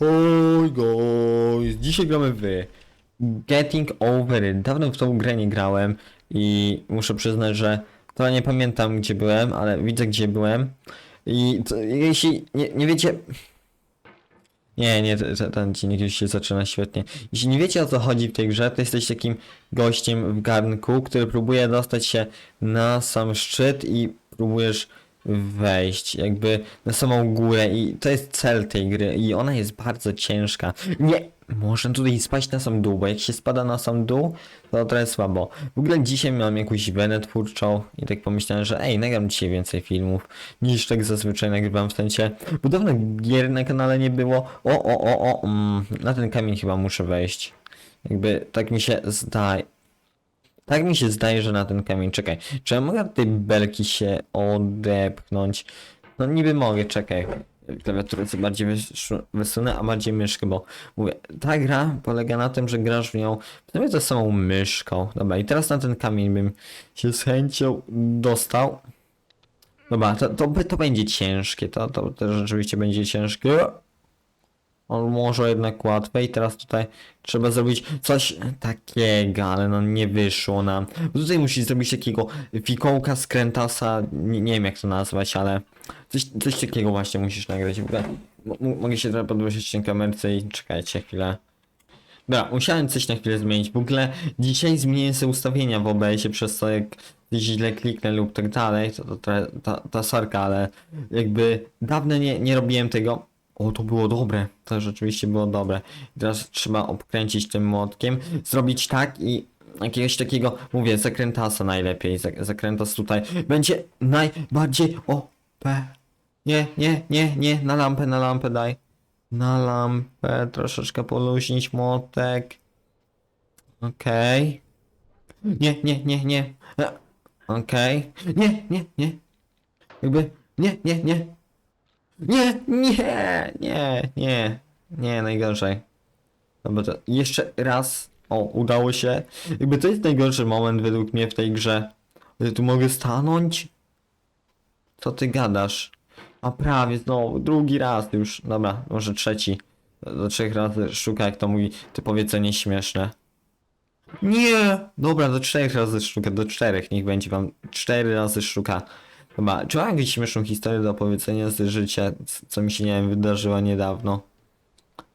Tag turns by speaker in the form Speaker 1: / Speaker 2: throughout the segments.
Speaker 1: Oj guys, dzisiaj gramy w Getting Over It. Dawno w tą grę nie grałem i muszę przyznać, że to nie pamiętam gdzie byłem, ale widzę gdzie byłem. I to, jeśli nie, nie wiecie... Nie, nie, te- te- ten dziennik już się zaczyna świetnie. Jeśli nie wiecie o co chodzi w tej grze, to jesteś takim gościem w garnku, który próbuje dostać się na sam szczyt i próbujesz wejść jakby na samą górę i to jest cel tej gry i ona jest bardzo ciężka. Nie, można tutaj spaść na sam dół, bo jak się spada na sam dół, to trochę słabo. W ogóle dzisiaj miałem jakąś wenę twórczą i tak pomyślałem, że ej, nagram dzisiaj więcej filmów niż tak zazwyczaj nagrywam w sensie, bo dawno gier na kanale nie było. O, o, o, o, mm, na ten kamień chyba muszę wejść. Jakby tak mi się zdaje. Tak mi się zdaje, że na ten kamień. Czekaj, czy ja mogę tej belki się odepchnąć? No niby mogę, czekaj. Klawiaturę co bardziej wys- wysunę, a bardziej myszkę, bo mówię, ta gra polega na tym, że grasz w nią prawie ze samą myszką. Dobra, i teraz na ten kamień bym się z chęcią dostał. Dobra, to, to, to będzie ciężkie, to, to, to rzeczywiście będzie ciężkie. On może jednak łatwe i teraz tutaj trzeba zrobić coś takiego, ale no nie wyszło nam. Tutaj musisz zrobić takiego fikołka z krętasa, nie, nie wiem jak to nazwać, ale coś, coś takiego właśnie musisz nagrać. Mogę się trochę podwyższyć na kamerce i czekajcie chwilę. Dobra, musiałem coś na chwilę zmienić. W ogóle dzisiaj zmieniłem sobie ustawienia w OBS-ie przez to jak źle kliknę lub tak dalej, to, to, trochę ta, ta sarka, ale jakby dawno nie, nie robiłem tego. O, to było dobre. To rzeczywiście było dobre. Teraz trzeba obkręcić tym młotkiem, zrobić tak i jakiegoś takiego, mówię, zakrętasa najlepiej. Zak- Zakrętas tutaj będzie najbardziej OP. Nie, nie, nie, nie, na lampę, na lampę daj. Na lampę, troszeczkę poluźnić młotek. Okej. Nie, nie, nie, nie. E, Okej. Nie, nie, nie. Jakby, nie, nie, nie. Nie, nie, nie, nie, nie, najgorzej. Dobra, to jeszcze raz. O, udało się. Jakby to jest najgorszy moment według mnie w tej grze. Że tu mogę stanąć? Co ty gadasz? A prawie znowu, drugi raz już. Dobra, może trzeci. Do, trzech razy sztuka, jak to mówi to powiedzenie śmieszne. Nie! Dobra, do czterech razy sztuka, do czterech, niech będzie wam cztery razy sztuka. Chyba, czy mam jakąś śmieszną historię do opowiedzenia z życia, co mi się, nie wiem, wydarzyło niedawno?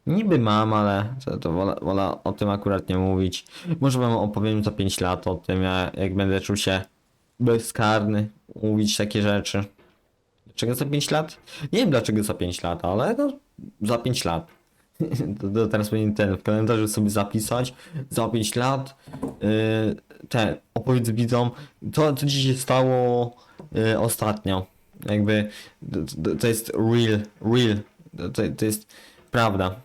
Speaker 1: Niby mam, ale to, to wolę, wolę o tym akurat nie mówić. Może wam opowiem za 5 lat o tym, ja- jak będę czuł się bezkarny, mówić takie rzeczy. Dlaczego za 5 lat? Nie wiem dlaczego za 5 lat, ale no, za 5 lat. To, to teraz powinien ten w kalendarzu sobie zapisać. Za 5 lat yy, ten opowiedz widzom to co ci się stało yy, ostatnio. Jakby to, to- jest real, real. To, to jest prawda.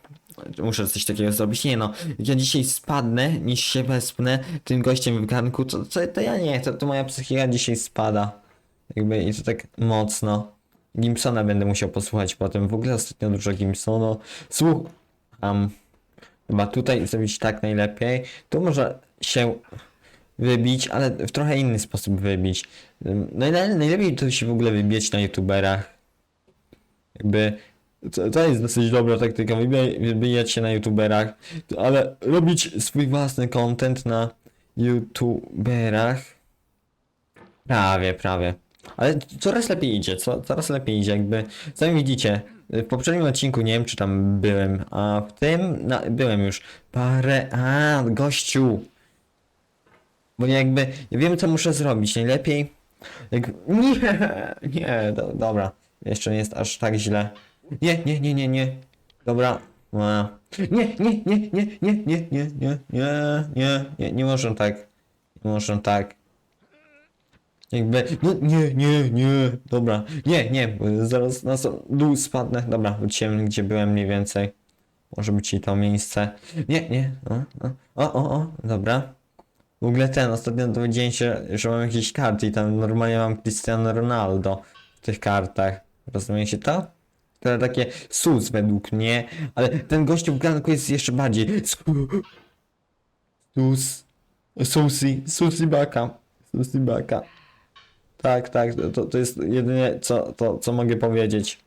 Speaker 1: Muszę coś takiego zrobić. Nie no, ja dzisiaj spadnę, niż się wespnę tym gościem w garnku, to, to, to ja nie, to, to moja psychika dzisiaj spada. Jakby i to tak mocno. Gimsona będę musiał posłuchać potem. W ogóle ostatnio dużo Gimsona. Słucham. Chyba tutaj zrobić tak najlepiej. Tu może się wybić, ale w trochę inny sposób wybić. Najle najlepiej to się w ogóle wybić na youtuberach. Jakby to, to jest dosyć dobra taktyka, wybijać się na youtuberach, ale robić swój własny content na youtuberach. Prawie, prawie. Ale coraz lepiej idzie, co, coraz lepiej idzie, jakby sami widzicie, w poprzednim odcinku nie wiem czy tam byłem, a w tym na, byłem już parę, a gościu. Bo jakby, ja wiem co muszę zrobić, najlepiej, jak, nie, nie, do, dobra, jeszcze nie jest aż tak źle. Nie, nie, nie, nie, nie, dobra, nie, nie, nie, nie, nie, nie, nie, nie, nie, nie, nie, nie można tak, nie można tak. Jakby, no nie, nie, nie, dobra, nie, nie, zaraz na dół spadnę, dobra, wróciłem gdzie byłem mniej więcej. Może być i to miejsce. Nie, nie, o, o, o, o, dobra. W ogóle ten, ostatnio dowiedziałem się, że mam jakieś karty i tam normalnie mam Cristiano Ronaldo w tych kartach. Rozumiecie to? To takie sus według mnie, ale ten gościu w garnku jest jeszcze bardziej sus, susi, susi baka, susi baka. Tak, tak, to, to jest jedynie co, to, co mogę powiedzieć.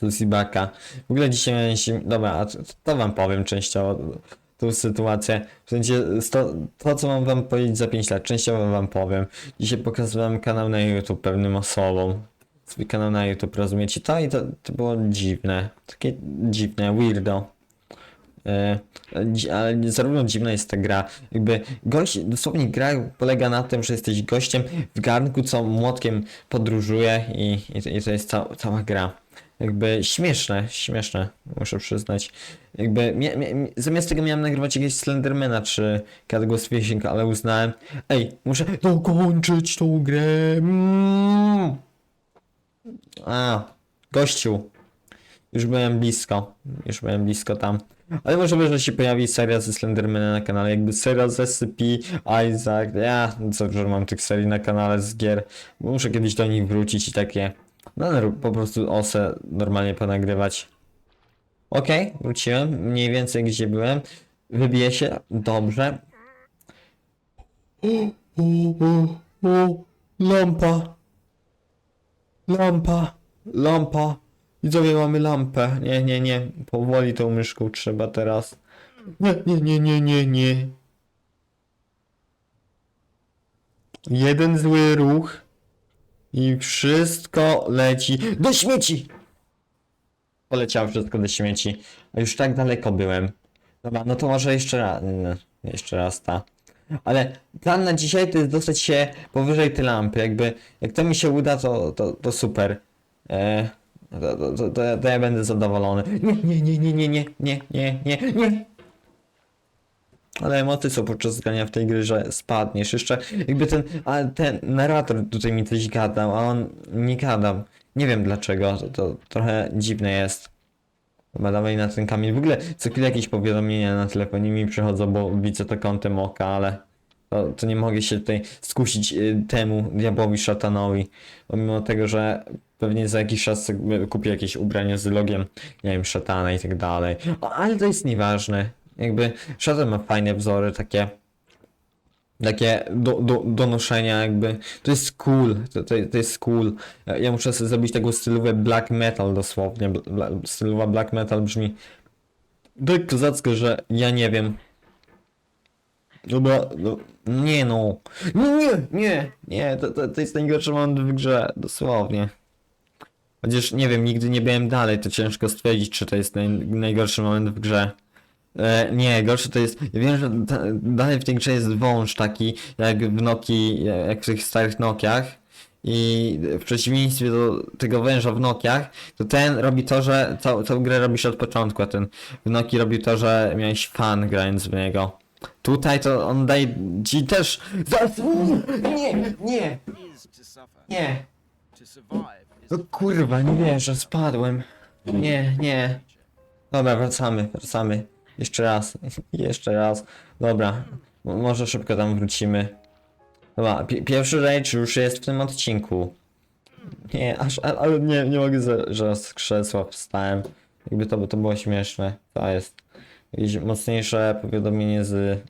Speaker 1: Tusibaka. W ogóle dzisiaj miałem się... Dobra, to, to wam powiem częściowo tą sytuację. W sensie to, to, co mam wam powiedzieć za 5 lat, częściowo wam powiem. Dzisiaj pokazywałem kanał na YouTube pewnym osobom. Swój kanał na YouTube, rozumiecie? To i to, to było dziwne. Takie dziwne, weirdo. E, ale zarówno dziwna jest ta gra, jakby gość, dosłownie gra polega na tym, że jesteś gościem w garnku, co młotkiem podróżuje i, i, to- jest ca, cała gra. Jakby śmieszne, śmieszne, muszę przyznać. Jakby mia, mia, mi- zamiast tego miałem nagrywać jakiegoś Slendermana czy Kadgos Fishing, ale uznałem, ej, muszę dokończyć tą grę. Mm. A, gościu. Już byłem blisko. Już byłem blisko tam. Ale możliwe, że się pojawi seria ze Slendermana na kanale. Jakby seria z SCP, Isaac. Ja co dużo mam tych serii na kanale z gier. Muszę kiedyś do nich wrócić i takie. No po prostu osę normalnie ponagrywać. Okej, wróciłem. Mniej więcej gdzie byłem. Wybiję się. Dobrze. Lampa. Lampa, lampa. Widzowie, mamy lampę. Nie, nie, nie. Powoli tą myszką trzeba teraz. Nie, nie, nie, nie, nie, nie. Jeden zły ruch i wszystko leci do śmieci. Poleciało wszystko do śmieci. A już tak daleko byłem. Dobra, no to może jeszcze raz. Jeszcze raz ta. Ale plan na dzisiaj to jest dostać się powyżej tej lampy. Jakby, jak to mi się uda, to, to, to super. E, to, to, to, to, ja będę zadowolony. Nie, nie, nie, nie, nie, nie, nie, nie, nie. Ale emocje są podczas grania w tej gry, że spadniesz. Jeszcze jakby ten, a ten narrator tutaj mi coś gadał, a on nie gadał. Nie wiem dlaczego, to, to trochę dziwne jest. Chyba dawaj na ten kamień. W ogóle co chwilę jakieś powiadomienia na telefonie mi przychodzą, bo widzę to kątem oka, ale to, to nie mogę się tutaj skusić y, temu diabłowi szatanowi. Pomimo tego, że pewnie za jakiś czas kupię jakieś ubranie z logiem, nie wiem, szatana i tak dalej. O, ale to jest nieważne. Jakby szatan ma fajne wzory, takie takie do, do, do noszenia jakby, to jest cool, to, to, to jest cool. Ja, muszę sobie zrobić taką stylówę black metal dosłownie, Bla- stylowa black metal brzmi tak kozacko, że ja nie wiem. Dobra, no, nie no, nie, nie, nie, to, to, to jest najgorszy moment w grze, dosłownie. Chociaż nie wiem, nigdy nie byłem dalej, to ciężko stwierdzić, czy to jest naj, najgorszy moment w grze. E, nie, gorsze to jest. Ja wiem, że ta, dalej w tej grze jest wąż taki, jak w Nokii, jak w tych starych Nokiach. I w przeciwieństwie do tego węża w Nokiach, to ten robi to, że cał, całą grę robisz od początku, a ten w Nokii robił to, że miałeś fan grając w niego. Tutaj to on daje ci też. Nie, nie, nie. No kurwa, nie wierzę, spadłem. Nie, nie. Dobra, wracamy, wracamy. Jeszcze raz, jeszcze raz. Dobra, mo- może szybko tam wrócimy. Dobra, pi pierwszy rage już jest w tym odcinku. Nie, aż, a- ale nie, nie mogę, za- że z krzesła wstałem. Jakby to, to było śmieszne. To jest jakieś mocniejsze powiadomienie z,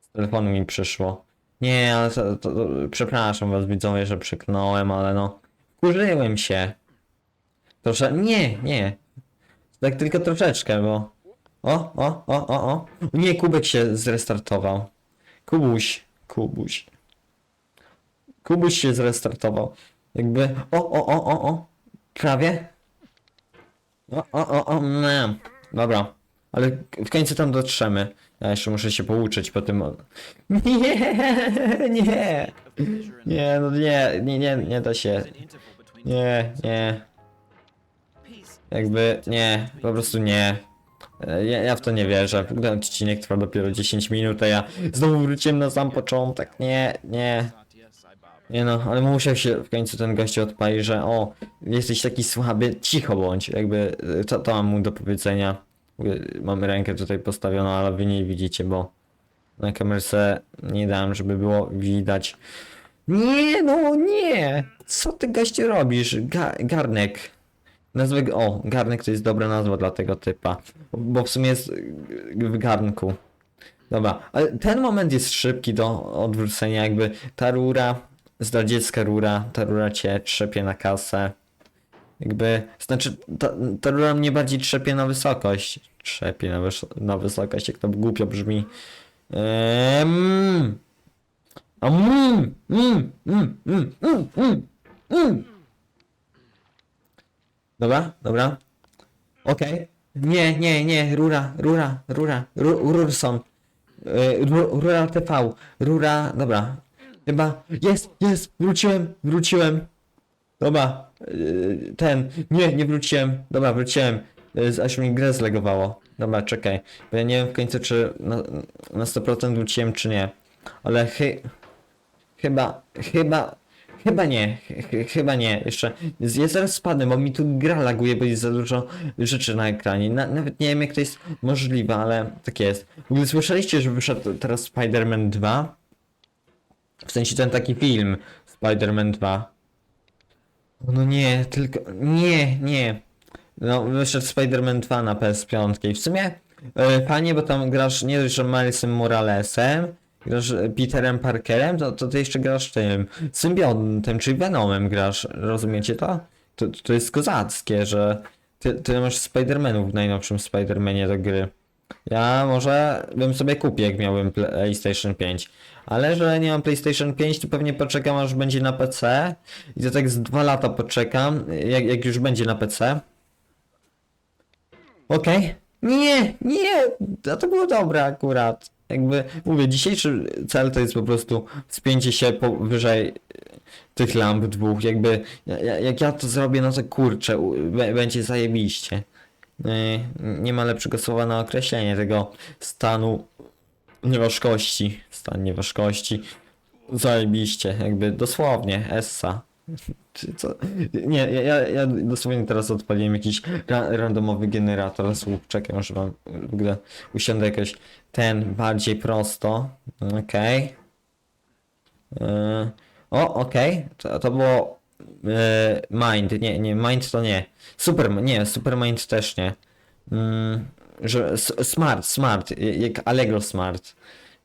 Speaker 1: z telefonu mi przyszło. Nie, ale to, to, to, przepraszam was widzowie, że przyknąłem, ale no. Kurzyłem się. Proszę, nie, nie. Tak tylko troszeczkę, bo... O, o, o, o, o. Nie, kubek się zrestartował. Kubuś, kubuś. Kubuś się zrestartował. Jakby... O, o, o, o, o. Prawie. O, o, o, o, nie. Dobra. Ale w końcu tam dotrzemy. Ja jeszcze muszę się pouczyć po tym... Nie, nie. Nie, no nie, nie, nie, nie da się. Nie, nie. Jakby nie, po prostu nie. Ja, ja w to nie wierzę. Ogóle odcinek trwa dopiero 10 minut, a ja znowu wróciłem na sam początek. Nie, nie. Nie no, ale musiał się w końcu ten gościu odpalić, że o, jesteś taki słaby, cicho bądź. Jakby to, to mam mu do powiedzenia. Mamy rękę tutaj postawioną, ale wy nie widzicie, bo na kamerce nie dałem, żeby było widać. Nie, no nie! Co ty gościu robisz? Ga garnek. Nazwę go, o, garnek to jest dobra nazwa dla tego typa, bo w sumie jest w garnku. Dobra, ale ten moment jest szybki do odwrócenia, jakby ta rura, zdradziecka rura, ta rura cię trzepie na kasę. Jakby, znaczy, ta, rura mnie bardziej trzepie na wysokość. Trzepie na, wys na wysokość, jak to głupio brzmi. Ehm. Mm, mm, mm, mm, mm, mm, mm. Dobra, dobra. Okej. Nie, nie, nie, rura, rura, rura, ru, rurson. Yy, ru, rura TV, rura, dobra. Chyba, jest, jest, wróciłem, wróciłem. Dobra, yy, ten, nie, nie wróciłem. Dobra, wróciłem. Yy, aż mi grę zlegowało. Dobra, czekaj. Bo ja nie wiem w końcu, czy na, na 100% wróciłem, czy nie. Ale chy... Chyba, chyba, chyba nie, ch- chyba nie, jeszcze, ja zaraz spadnę, bo mi tu gra laguje, bo jest za dużo rzeczy na ekranie, Na, nawet nie wiem jak to jest możliwe, ale tak jest. W ogóle słyszeliście, że wyszedł teraz Spider-Man 2? W sensie ten taki film, Spider-Man 2. No nie, tylko, nie, nie. No, wyszedł Spider-Man 2 na PS5 i w sumie e, fajnie, bo tam grasz nie dość, że Milesem Moralesem, grasz e, Peterem Parkerem, to, to ty jeszcze grasz tym symbiotem, czyli Venomem grasz, rozumiecie to? To, to jest kozackie, że ty, ty masz Spider-Manów w najnowszym Spider-Manie do gry. Ja może bym sobie kupił, jak miałbym PlayStation 5. Ale że nie mam PlayStation 5, to pewnie poczekam aż będzie na PC. I to tak z dwa lata poczekam, jak, jak już będzie na PC. Okej. Nie, nie, a to było dobre akurat. Jakby, mówię, dzisiejszy cel to jest po prostu spięcie się powyżej tych lamp dwóch. Jakby, ja- ja- jak ja to zrobię, no to kurczę, będzie zajebiście. Nie, nie ma lepszego słowa na określenie tego stanu nieważkości. Stan nieważkości. Zajebiście, jakby dosłownie, essa. Co? Nie, ja, ja, dosłownie teraz odpaliłem jakiś ra randomowy generator słów. Czekaj, może wam ogóle usiądę jakoś ten bardziej prosto. Okej. Yy, o, okej. To, to było Mind. Nie, nie, Mind to nie. Super, nie, Supermind też nie. Mm, że smart, smart, y- jak Allegro smart.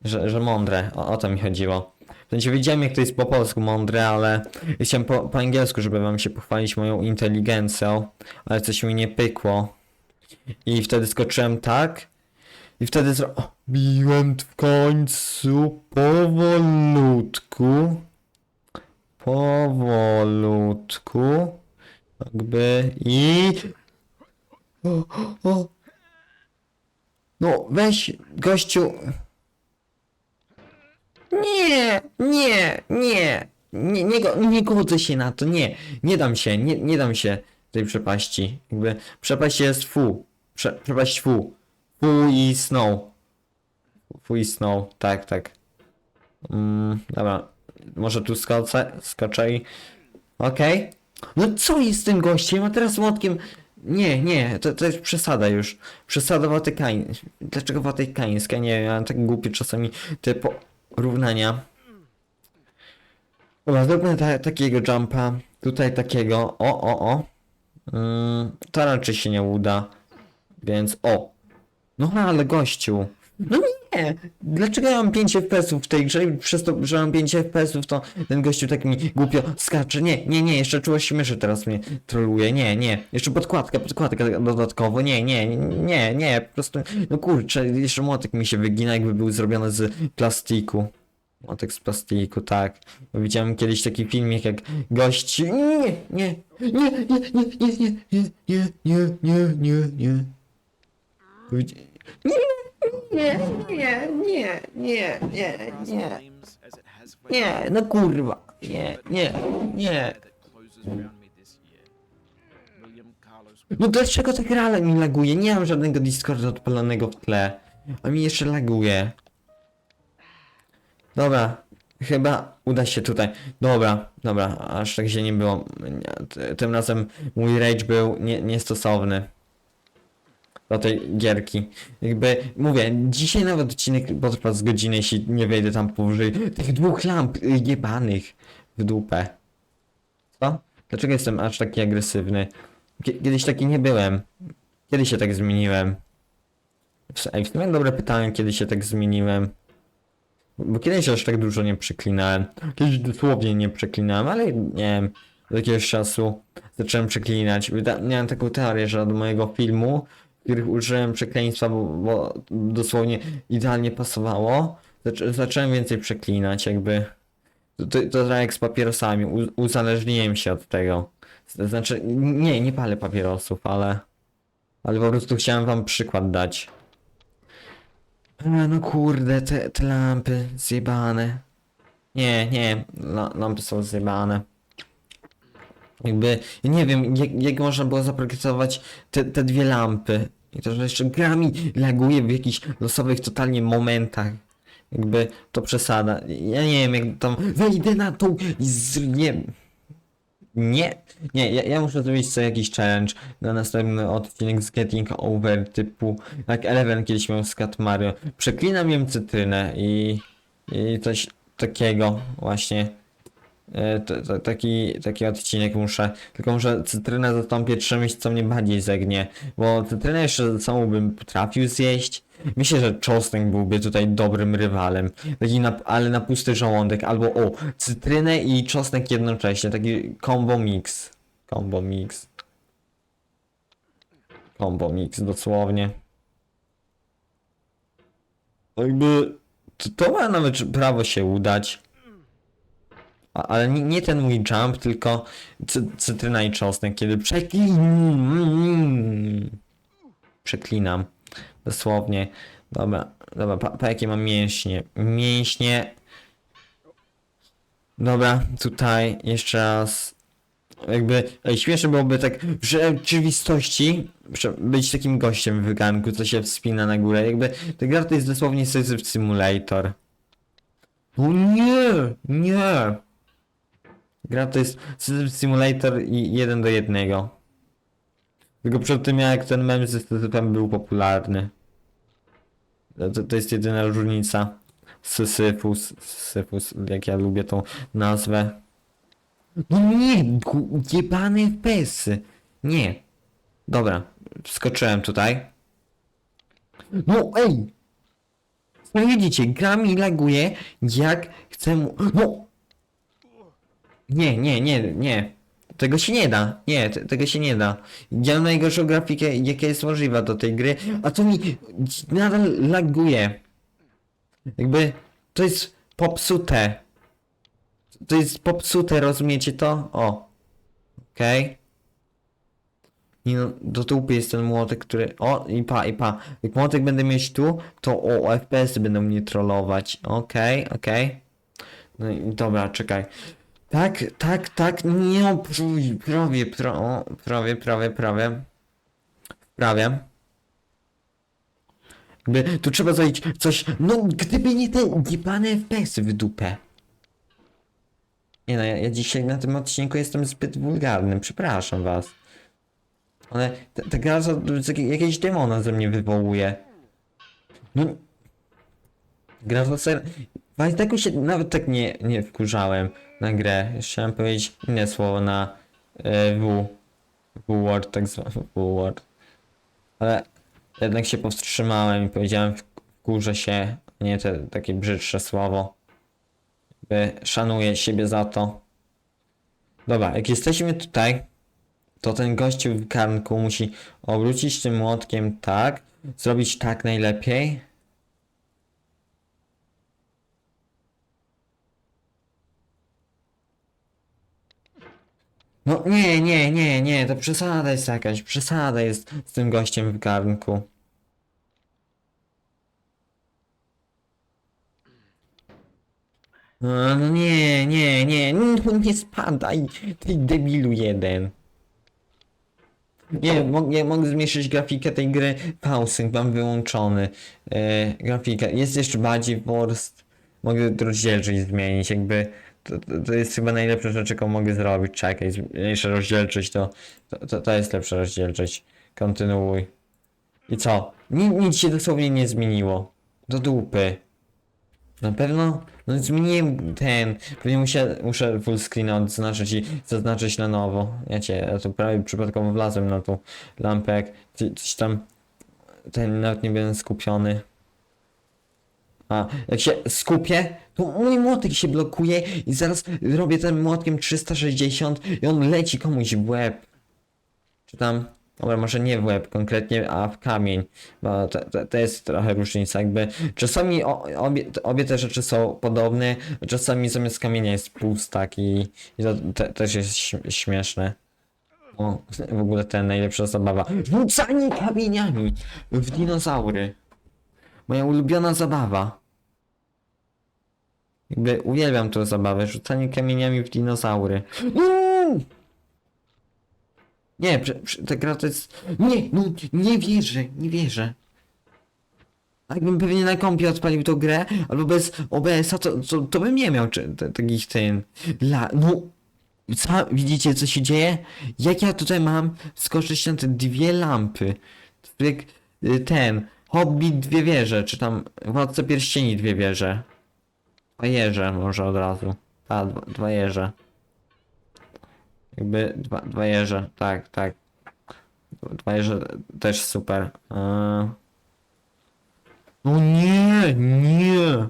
Speaker 1: Że, że mądre, o, o to mi chodziło. W sensie wiedziałem jak to jest po polsku mądre, ale chciałem po, po angielsku, żeby wam się pochwalić moją inteligencją, ale coś mi nie pykło. I wtedy skoczyłem tak. I wtedy zrobiłem w końcu powolutku. Powolutku. Jakby i... O, o. No weź gościu. Nie, nie, nie. Nie, nie, go- nie godzę się na to, nie. Nie dam się, nie, nie dam się tej przepaści. Jakby przepaść jest fu. Prze, przepaść fu. Fu i snow. Fu i snow, tak, tak. Mm, dobra. Może tu skoczę, skoczę i... Okej. No co jest z tym gościem? A teraz młotkiem... Nie, nie, to, to jest przesada już. Przesada watykańska. Dlaczego watykańska? Nie wiem, ja mam tak głupie czasami te porównania. Dobra, zróbmy ta, takiego jumpa. Tutaj takiego. O, o, o. Mm, to raczej się nie uda. Więc o. No ale gościu. No nie! Dlaczego ja mam 5 FPS-ów w tej grze przez to, że mam 5 FPS-ów to ten gościu tak mi głupio skacze. Nie, nie, nie, jeszcze czułość myszy teraz mnie troluje. Nie, nie. Jeszcze podkładka, podkładka dodatkowo. Nie, nie, nie, nie. Po prostu, no kurczę, jeszcze młotek mi się wygina jakby był zrobiony z plastiku. Młotek z plastiku, tak. Widziałem kiedyś taki filmik jak gość... Nie, nie, nie, nie, nie, nie, nie, nie, nie, nie, nie, nie, nie. Widzi- Nie, nie, nie, nie, nie, nie,
Speaker 2: has for
Speaker 1: nie, no kurwa, nie, nie, nie. No dlaczego ta gra mi laguje? Nie mam żadnego Discorda odpalonego w tle. A mi jeszcze laguje. Dobra, chyba uda się tutaj. Dobra, dobra, aż tak się nie było. Nie, Tym razem mój rage był nie, niestosowny. Do tej gierki. Jakby, mówię, dzisiaj nawet odcinek potrwa z godziny, jeśli nie wejdę tam powyżej tych dwóch lamp y, jebanych w dupę. Co? Dlaczego jestem aż taki agresywny? Kie- Kiedyś taki nie byłem. Kiedy się tak zmieniłem? W Ej, w sumie dobre pytanie, kiedy się tak zmieniłem. Bo kiedyś aż tak dużo nie przeklinałem. Kiedyś dosłownie nie przeklinałem, ale nie wiem, do jakiegoś czasu zacząłem przeklinać. Miałem taką teorię, że od mojego filmu, których użyłem przekleństwa, bo, bo dosłownie idealnie pasowało, zac- zacząłem więcej przeklinać, jakby. To, to, to trochę jak z papierosami, U- uzależniłem się od tego. Znaczy, nie, nie palę papierosów, ale... Ale po prostu chciałem wam przykład dać. A, no kurde, te, te lampy zjebane. Nie, nie, la, lampy są zjebane. Jakby, ja nie wiem, jak, jak można było zaprojektować te, te dwie lampy. I to, że jeszcze grami laguje w jakichś losowych totalnie momentach. Jakby, to przesada. Ja nie wiem, jak tam wejdę na tą i z... nie... Nie, nie, ja, ja muszę zrobić sobie jakiś challenge na następny odcinek z Getting Over typu jak Eleven kiedyś miał z Cat Mario. Przeklinam jem cytrynę i, i coś takiego właśnie. E, to, to, taki, taki odcinek muszę, tylko muszę cytrynę zastąpię czymś, co mnie bardziej zegnie, bo cytrynę jeszcze samą bym potrafił zjeść. Myślę, że czosnek byłby tutaj dobrym rywalem, taki na, ale na pusty żołądek, albo o, cytrynę i czosnek jednocześnie, taki combo mix. Combo mix. Combo mix, dosłownie. Jakby, to, to ma nawet prawo się udać. Ale nie, nie ten mój jump, tylko cy, cytryna i czosnek, kiedy przeklinam. Przeklinam. Dosłownie. Dobra, dobra, pa, pa jakie mam mięśnie. Mięśnie. Dobra, tutaj jeszcze raz. Jakby śmieszne byłoby tak w rzeczywistości być takim gościem w wyganku, co się wspina na górę. Jakby ta gra to jest dosłownie Syzyf Simulator. O nie, nie. Gra to jest Simulator i jeden do jednego. Tylko przed tym jak ten mem ze Syzyfem był popularny. To, to jest jedyna różnica. Sysyfus, Sysyfus, jak ja lubię tą nazwę. No nie, jebane FPS-y. Nie. Dobra, skoczyłem tutaj. No ej! No widzicie, gra mi laguje jak chcę mu... No! Nie, nie, nie, nie. Tego się nie da. Nie, te, tego się nie da. Mam najgorszą grafikę, jaka jest możliwa do tej gry, a to mi nadal laguje. Jakby to jest popsute. To jest popsute, rozumiecie to? O. Okej. Nie no, do dupy jest ten młotek, który... O, i pa, i pa. Jak młotek będę mieć tu, to o, FPS-y będą mnie trollować. Okej, okej. No i dobra, czekaj. Tak, tak, tak, nie, o, prój, prawie, pra, o, prawie, prawie, prawie. Prawie. Tu trzeba zrobić coś, no gdyby nie te jebane FPS-y w dupę. Nie no, ja, ja dzisiaj na tym odcinku jestem zbyt wulgarny, przepraszam was. Ale ta, ta gra za, za, jakiegoś demona ze mnie wywołuje. No... Gra za ser... Wajteku się nawet tak nie, nie wkurzałem na grę. Chciałem powiedzieć inne słowo na e, W. W-word, tak zwany W-word. Ale jednak się powstrzymałem i powiedziałem wkurzę się, nie te takie brzydsze słowo. Jakby szanuję siebie za to. Dobra, jak jesteśmy tutaj, to ten gościu w garnku musi obrócić tym młotkiem tak, zrobić tak najlepiej. No nie, nie, nie, nie, to przesada jest jakaś, przesada jest z tym gościem w garnku. A, No nie, nie, nie, no nie spadaj, ty debilu jeden. Nie, mogę, mogę zmniejszyć grafikę tej gry, pausing mam wyłączony. E, grafikę, jest jeszcze bardziej worst. Mogę rozdzielczość zmienić, jakby to, to, to jest chyba najlepsza rzecz, jaką mogę zrobić. Czekaj, zmniejszę rozdzielczość, to, to, to, to jest lepsza rozdzielczość. Kontynuuj. I co? Ni, nic się dosłownie nie zmieniło. Do dupy. Na pewno? No zmieniłem ten. Pewnie muszę, muszę full screen odznaczyć i zaznaczyć na nowo. Ja cię, ja tu prawie przypadkowo wlazłem na tą lampę, coś tam. Ten nawet nie byłem skupiony. A, jak się skupię, to mój młotek się blokuje i zaraz robię tym młotkiem 360 i on leci komuś w łeb. Czy tam... Dobra, może nie w łeb konkretnie, a w kamień. Bo to, to, to jest trochę różnica, jakby czasami o, obie, obie te rzeczy są podobne, czasami zamiast kamienia jest pustak i, i to te, też jest śm- śmieszne. O, w ogóle ten najlepsza zabawa. Rzucanie kamieniami w dinozaury. Moja ulubiona zabawa. Jakby uwielbiam tę zabawę, rzucanie kamieniami w dinozaury. Mm! Nie, prze, prze, ta gra to jest... Nie, no, nie wierzę, nie wierzę. A Jakbym pewnie na kompie odpalił tą grę, albo bez OBS-a, to, to, to bym nie miał czy, te, takich ten... La, no... Co, widzicie co się dzieje? Jak ja tutaj mam skoczyć na te dwie lampy? Jak y, ten... Hobbit dwie wieże, czy tam Władca Pierścieni dwie wieże. Dwa jeże może od razu. A, dwa, dwa jeże. Jakby dwa, dwa jeże, tak, tak. Dwa jeże też super. Eee. No nie, nie.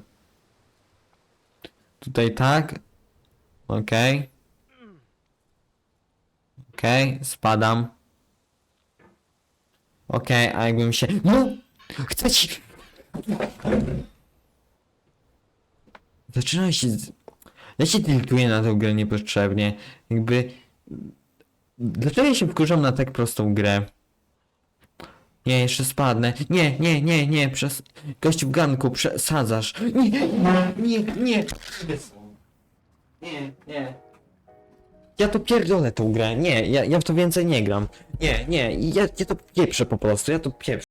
Speaker 1: Tutaj tak. Okej. Okej, spadam. Okej, a jakbym się... No! Chcę ci... Zaczynam się... Ja się tiltuję na tę grę niepotrzebnie. Jakby... Dlaczego ja się wkurzam na tak prostą grę? Nie, jeszcze spadnę. Nie, nie, nie, nie, przez... Gościu w ganku, przesadzasz. Nie, nie, nie. Nie, nie. Ja to pierdolę tą grę. Nie, ja, ja w to więcej nie gram. Nie, nie, ja, ja to pieprzę po prostu, ja to pieprzę.